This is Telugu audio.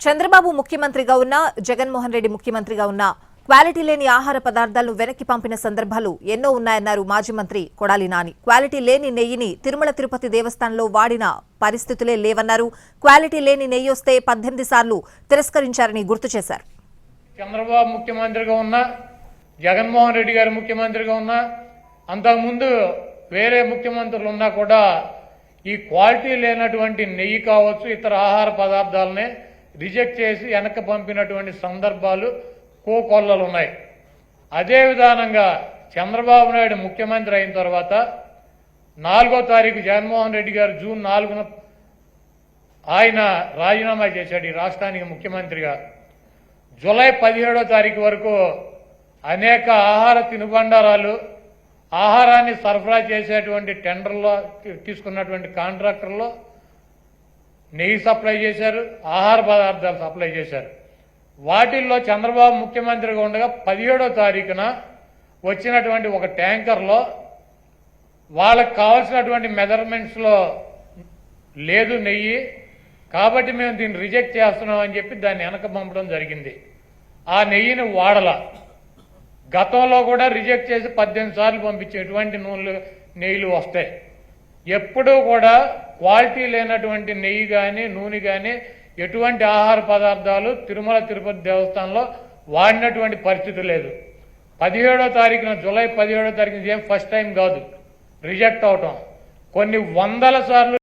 చంద్రబాబు ముఖ్యమంత్రిగా ఉన్న జగన్మోహన్ రెడ్డి ముఖ్యమంత్రిగా ఉన్న క్వాలిటీ లేని ఆహార పదార్థాలను వెనక్కి పంపిన సందర్భాలు ఎన్నో ఉన్నాయన్నారు మాజీ మంత్రి కొడాలి నాని. క్వాలిటీ లేని నెయ్యిని తిరుమల తిరుపతి దేవస్థానంలో వాడిన పరిస్థితులే లేవన్నారు. క్వాలిటీ లేని నెయ్యి వస్తే పద్దెనిమిది సార్లు తిరస్కరించారని గుర్తు చేశారు. చంద్రబాబు ముఖ్యమంత్రిగా ఉన్నా జగన్మోహన్ రెడ్డి గారు ముఖ్యమంత్రిగా ఉన్నా అంతకుముందు వేరే ముఖ్యమంత్రులు ఉన్నా కూడా ఈ క్వాలిటీ లేనటువంటి నెయ్యి కావచ్చు ఇతర ఆహార పదార్థాలనే రిజెక్ట్ చేసి వెనక్కి పంపినటువంటి సందర్భాలు కోకొల్లలు ఉన్నాయి అదే విధానంగా చంద్రబాబు నాయుడు ముఖ్యమంత్రి అయిన తర్వాత నాలుగో తారీఖు జగన్మోహన్ రెడ్డి గారు జూన్ నాలుగున ఆయన రాజీనామా చేశాడు ఈ రాష్ట్రానికి ముఖ్యమంత్రిగా. జూలై పదిహేడో తారీఖు వరకు అనేక ఆహార తినుబండారాలు ఆహారాన్ని సరఫరా చేసేటువంటి టెండర్లో తీసుకున్నటువంటి కాంట్రాక్టర్లో నెయ్యి సప్లై చేశారు ఆహార పదార్థాలు సప్లై చేశారు. వాటిల్లో చంద్రబాబు ముఖ్యమంత్రిగా ఉండగా పదిహేడో తారీఖున వచ్చినటువంటి ఒక ట్యాంకర్లో వాళ్ళకు కావాల్సినటువంటి మెజర్మెంట్స్లో లేదు నెయ్యి కాబట్టి మేము దీన్ని రిజెక్ట్ చేస్తున్నాం అని చెప్పి దాన్ని వెనక పంపడం జరిగింది. ఆ నెయ్యిని వాడల. గతంలో కూడా రిజెక్ట్ చేసి పద్దెనిమిది సార్లు పంపించేటటువంటి నూనెలు నెయ్యిలు వస్తాయి. ఎప్పుడూ కూడా క్వాలిటీ లేనటువంటి నెయ్యి కానీ నూనె కానీ ఎటువంటి ఆహార పదార్థాలు తిరుమల తిరుపతి దేవస్థానంలో వాడినటువంటి పరిస్థితి లేదు. పదిహేడో తారీఖున జూలై పదిహేడో తారీఖున ఏం ఫస్ట్ టైం కాదు. రిజెక్ట్ అవటం. కొన్ని వందల సార్లు